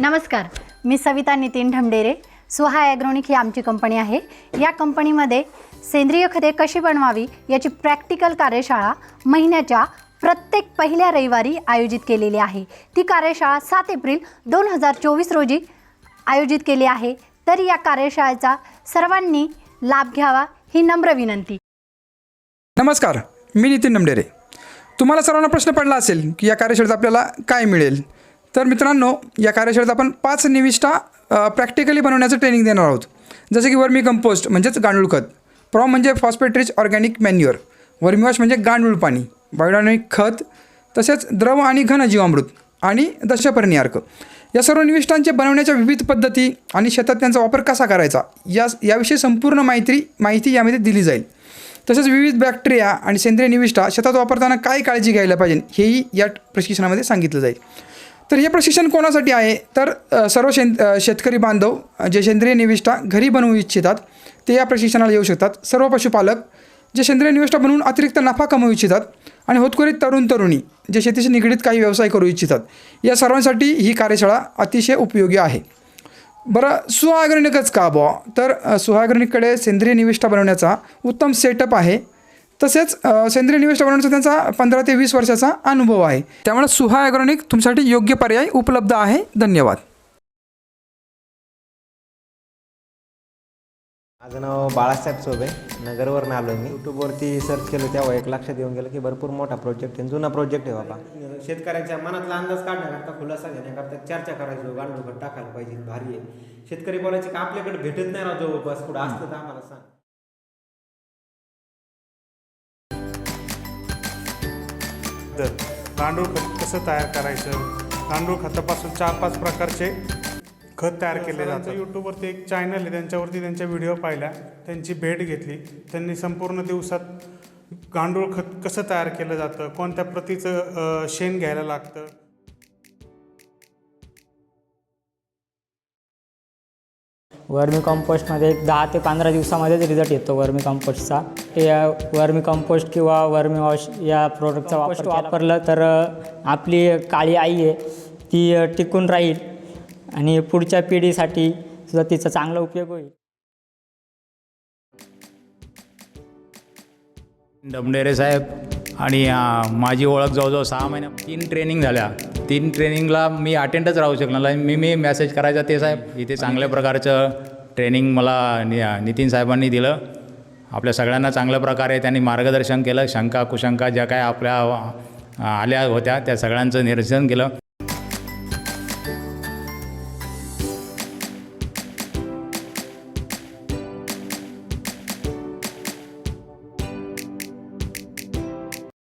नमस्कार मी सविता नितीन ढमडेरे. सुहा ॲग्रोनिक ही आमची कंपनी आहे. या कंपनीमध्ये सेंद्रिय खते कशी बनवावी याची प्रॅक्टिकल कार्यशाळा महिन्याच्या प्रत्येक पहिल्या रविवारी आयोजित केलेली आहे. ती कार्यशाळा सात एप्रिल दोन हजार चोवीस रोजी आयोजित केली आहे. तरी या कार्यशाळेचा सर्वांनी लाभ घ्यावा ही नम्र विनंती. नमस्कार मी नितीन नमडेरे तुम्हाला सर्वांना प्रश्न पडला असेल की या कार्यशाळेत आपल्याला काय मिळेल? तर मित्रांनो या कार्यशाळेत आपण पाच निविष्ठा प्रॅक्टिकली बनवण्याचं ट्रेनिंग देणार आहोत. जसे की वर्मी कंपोस्ट म्हणजेच गांडूळ खत. प्रॉम म्हणजे phosphate rich organic manure vermiwash म्हणजे गांडूळ पाणी. बायोडायनॉमिक खत तसेच द्रव आणि घन जीवामृत आणि दशपर्णी अर्क. या सर्व निविष्ठांचे बनवण्याच्या विविध पद्धती आणि शेतात त्यांचा वापर कसा करायचा या याविषयी संपूर्ण माहिती माहिती यामध्ये दिली जाईल. तसेच विविध बॅक्टेरिया आणि सेंद्रिय निविष्ठा शेतात वापरताना काय काळजी घ्यायला पाहिजे हेही या प्रशिक्षणामध्ये सांगितलं जाईल. तर हे प्रशिक्षण कोणासाठी आहे? तर सर्व शें शेतकरी बांधव जे सेंद्रिय निविष्ठा घरी बनवू इच्छितात ते या प्रशिक्षणाला येऊ शकतात. सर्व पशुपालक जे सेंद्रिय निविष्ठा बनवून अतिरिक्त नफा कमवू इच्छितात आणि होतकरीत तरुण तरुणी जे शेतीशी निगडीत काही व्यवसाय करू इच्छितात या सर्वांसाठी ही कार्यशाळा अतिशय उपयोगी आहे. बरं सुहाग्रणिकच का बुवा? तर सुहाग्रणिककडे सेंद्रिय निविष्ठा बनवण्याचा उत्तम सेटअप आहे. तसेच सेंद्रिय निविष्ठा बनवण्याचा त्यांचा पंधरा ते वीस वर्षाचा अनुभव आहे. त्यामुळे सुहा ॲग्रोनिक तुमच्यासाठी योग्य पर्याय उपलब्ध आहे. धन्यवाद. माझं नाव बाळासाहेब चोबे नगरवरून आलो मी. यूट्यूबवरती सर्च केलं तेव्हा एक लक्षात येऊन गेलं की भरपूर मोठा प्रोजेक्ट आहे. जुना प्रोजेक्ट आहे बाबा. शेतकऱ्यांच्या मनातला अंदाज काढण्याकरता खुलासा घेण्याकरता चर्चा करायचो गांडूळ टाकायला पाहिजे. भारी आहे. शेतकरी बोलायचे की आपल्याकडे भेटत नाही ना जवळपास कुठं असलं तर आम्हाला सांग. तर गांडूळ खत कसं तयार करायचं? गांडूळ खतापासून चार पाच प्रकारचे खत तयार केले जातं यूट्यूबवरती एक चॅनल आहे. त्यांच्यावरती त्यांच्या व्हिडिओ पाहिल्या. त्यांची भेट घेतली. त्यांनी संपूर्ण दिवसात गांडूळ खत कसं तयार केलं जातं? कोणत्या प्रतीचं शेण घ्यायला लागतं? वर्मी कंपोस्टमध्ये एक दहा ते पंधरा दिवसामध्येच रिझल्ट येतो वर्मी कंपोस्टचा या वर्मी कंपोस्ट किंवा वर्मी वॉश या प्रोडक्टचा वापर वापरलं तर आपली काळी आई आहे ती टिकून राहील आणि पुढच्या पिढीसाठी सुद्धा तिचा चांगला उपयोग होईल. डमडेरे साहेब आणि माझी ओळख जवळजवळ सहा महिन्या तीन ट्रेनिंग झाल्या. तीन ट्रेनिंगला मी अटेंडच राहू शकणार नाही. मी मी मेसेज करायचा ते साहेब इथे चांगल्या प्रकारचं ट्रेनिंग मला नि नितीन साहेबांनी दिलं. आपल्या सगळ्यांना चांगल्या प्रकारे त्यांनी मार्गदर्शन केलं. शंका कुशंका ज्या काय आपल्या आल्या होत्या त्या सगळ्यांचं निरसन केलं.